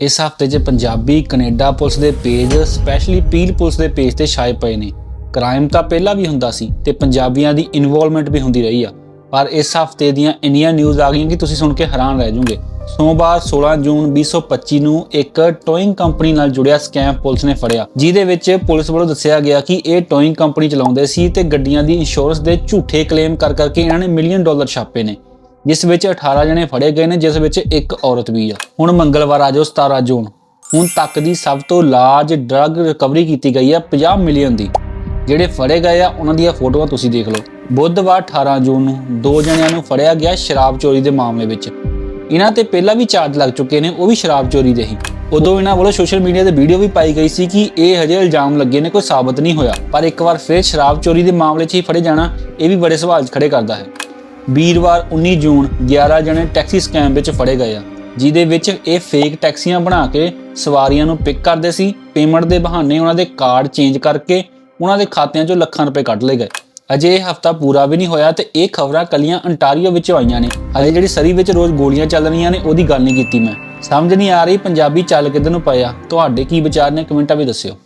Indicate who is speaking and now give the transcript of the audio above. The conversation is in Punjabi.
Speaker 1: ਇਸ ਹਫ਼ਤੇ 'ਚ ਪੰਜਾਬੀ ਕੈਨੇਡਾ ਪੁਲਿਸ ਦੇ ਪੇਜ ਸਪੈਸ਼ਲੀ ਪੀਲ ਪੁਲਿਸ ਦੇ ਪੇਜ ਤੇ ਛਾਏ ਪਏ ਨੇ। ਕ੍ਰਾਈਮ ਤਾਂ ਪਹਿਲਾਂ ਵੀ ਹੁੰਦਾ ਸੀ ਤੇ ਪੰਜਾਬੀਆਂ ਦੀ ਇਨਵੋਲਵਮੈਂਟ ਵੀ ਹੁੰਦੀ ਰਹੀ ਆ। ਪਰ ਇਸ ਹਫ਼ਤੇ ਦੀਆਂ ਇੰਨੀਆਂ ਨਿਊਜ਼ ਆ ਗਈਆਂ ਕਿ ਤੁਸੀਂ ਸੁਣ ਕੇ ਹੈਰਾਨ ਰਹਿ ਜਾਓਗੇ। ਸੋਮਵਾਰ 16 ਜੂਨ 2025 ਨੂੰ ਇੱਕ ਟੋਇੰਗ ਕੰਪਨੀ ਨਾਲ ਜੁੜਿਆ ਸਕੈਮ ਪੁਲਿਸ ਨੇ ਫੜਿਆ, ਜਿਹਦੇ ਵਿੱਚ ਪੁਲਿਸ ਵੱਲੋਂ ਦੱਸਿਆ ਗਿਆ ਕਿ ਇਹ ਟੋਇੰਗ ਕੰਪਨੀ ਚਲਾਉਂਦੇ ਸੀ ਤੇ ਗੱਡੀਆਂ ਦੀ ਇੰਸ਼ੋਰੈਂਸ ਦੇ ਝੂਠੇ ਕਲੇਮ ਕਰ ਕਰਕੇ ਇਹਨਾਂ ਨੇ ਮਿਲੀਅਨ ਡਾਲਰ ਛਾਪੇ ਨੇ। ਜਿਸ ਵਿੱਚ 18 ਜਣੇ ਫੜੇ ਗਏ ਨੇ, ਜਿਸ ਵਿੱਚ ਇੱਕ ਔਰਤ ਵੀ ਆ। ਹੁਣ ਮੰਗਲਵਾਰ ਆ ਜਾਓ 17 ਜੂਨ। ਹੁਣ ਤੱਕ ਦੀ ਸਭ ਤੋਂ ਲਾਰਜ ਡਰੱਗ ਰਿਕਵਰੀ ਕੀਤੀ ਗਈ ਆ 50 ਮਿਲੀਅਨ ਦੀ। ਜਿਹੜੇ ਫੜੇ ਗਏ ਆ, ਉਹਨਾਂ ਦੀਆਂ ਫੋਟੋਆਂ ਤੁਸੀਂ ਦੇਖ ਲਓ। ਬੁੱਧਵਾਰ 18 ਜੂਨ ਨੂੰ ਦੋ ਜਣਿਆਂ ਨੂੰ ਫੜਿਆ ਗਿਆ ਸ਼ਰਾਬ ਚੋਰੀ ਦੇ ਮਾਮਲੇ ਵਿੱਚ। ਇਹਨਾਂ ਤੇ ਪਹਿਲਾਂ ਵੀ ਚਾਰਜ ਲੱਗ ਚੁੱਕੇ ਨੇ, ਉਹ ਵੀ ਸ਼ਰਾਬ ਚੋਰੀ ਦੇ ਹੀ। ਉਦੋਂ ਇਹਨਾਂ ਵੱਲੋਂ ਸੋਸ਼ਲ ਮੀਡੀਆ ਤੇ ਵੀਡੀਓ ਵੀ ਪਾਈ ਗਈ ਸੀ ਕਿ ਇਹ ਹਜੇ ਇਲਜ਼ਾਮ ਲੱਗੇ ਨੇ, ਕੋਈ ਸਾਬਤ ਨਹੀਂ ਹੋਇਆ। ਪਰ ਇੱਕ ਵਾਰ ਫਿਰ ਸ਼ਰਾਬ ਚੋਰੀ ਦੇ ਮਾਮਲੇ 'ਚ ਹੀ ਫੜੇ ਜਾਣਾ, ਇਹ ਵੀ ਬੜੇ ਸਵਾਲ ਖੜੇ ਕਰਦਾ ਹੈ। ਵੀਰਵਾਰ 19 ਜੂਨ 11 ਜਣੇ ਟੈਕਸੀ ਸਕੈਮ ਵਿੱਚ ਫੜੇ ਗਏ ਆ, ਜਿਹਦੇ ਵਿੱਚ ਇਹ ਫੇਕ ਟੈਕਸੀਆਂ ਬਣਾ ਕੇ ਸਵਾਰੀਆਂ ਨੂੰ ਪਿਕ ਕਰਦੇ ਸੀ। ਪੇਮੈਂਟ ਦੇ ਬਹਾਨੇ ਉਹਨਾਂ ਦੇ ਕਾਰਡ ਚੇਂਜ ਕਰਕੇ ਉਹਨਾਂ ਦੇ ਖਾਤਿਆਂ 'ਚੋਂ ਲੱਖਾਂ ਰੁਪਏ ਕੱਢ ਲਏ ਗਏ। ਅਜੇ ਇਹ ਹਫਤਾ ਪੂਰਾ ਵੀ ਨਹੀਂ ਹੋਇਆ ਤੇ ਇਹ ਖਬਰਾਂ ਕਲੀਆਂ ਅੰਟਾਰੀਓ ਵਿੱਚ ਆਈਆਂ ਨੇ। ਅਜੇ ਜਿਹੜੀ ਸਰੀ ਵਿੱਚ ਰੋਜ਼ ਗੋਲੀਆਂ ਚੱਲ ਰਹੀਆਂ ਨੇ, ਉਹਦੀ ਗੱਲ ਨਹੀਂ ਕੀਤੀ ਮੈਂ। ਸਮਝ ਨਹੀਂ ਆ ਰਹੀ ਪੰਜਾਬੀ ਚੱਲ ਕਿੱਧਰ ਨੂੰ ਪਏ ਤੁਹਾਡੇ ਕੀ ਵਿਚਾਰ ਨੇ ਕਮੈਂਟਾਂ ਵਿੱਚ ਦੱਸਿਓ।